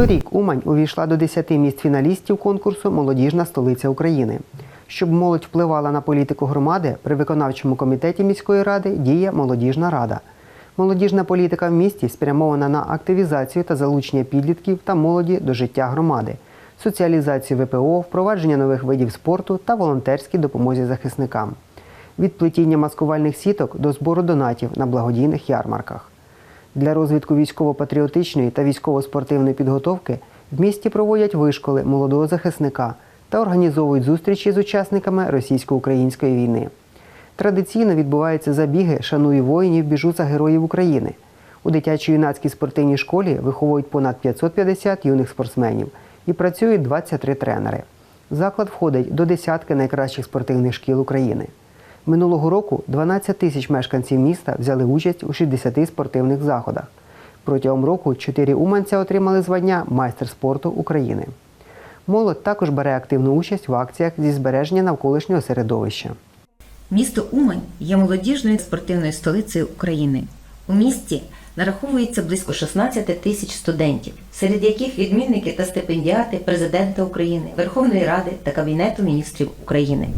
Торік Умань увійшла до 10 місць фіналістів конкурсу Молодіжна столиця України. Щоб молодь впливала на політику громади, при виконавчому комітеті міської ради діє молодіжна рада. Молодіжна політика в місті спрямована на активізацію та залучення підлітків та молоді до життя громади, соціалізацію ВПО, впровадження нових видів спорту та волонтерській допомозі захисникам, від плетіння маскувальних сіток до збору донатів на благодійних ярмарках. Для розвитку військово-патріотичної та військово-спортивної підготовки в місті проводять вишколи молодого захисника та організовують зустрічі з учасниками російсько-української війни. Традиційно відбуваються забіги Шануй воїнів, біжу за героїв України. У дитячо-юнацькій спортивній школі виховують понад 550 юних спортсменів і працюють 23 тренери. Заклад входить до десятки найкращих спортивних шкіл України. Минулого року 12 тисяч мешканців міста взяли участь у 60 спортивних заходах. Протягом року чотири уманця отримали звання майстер спорту України. Молодь також бере активну участь в акціях зі збереження навколишнього середовища. Місто Умань є молодіжною спортивною столицею України. У місті нараховується близько 16 тисяч студентів, серед яких відмінники та стипендіати президента України, Верховної Ради та Кабінету міністрів України.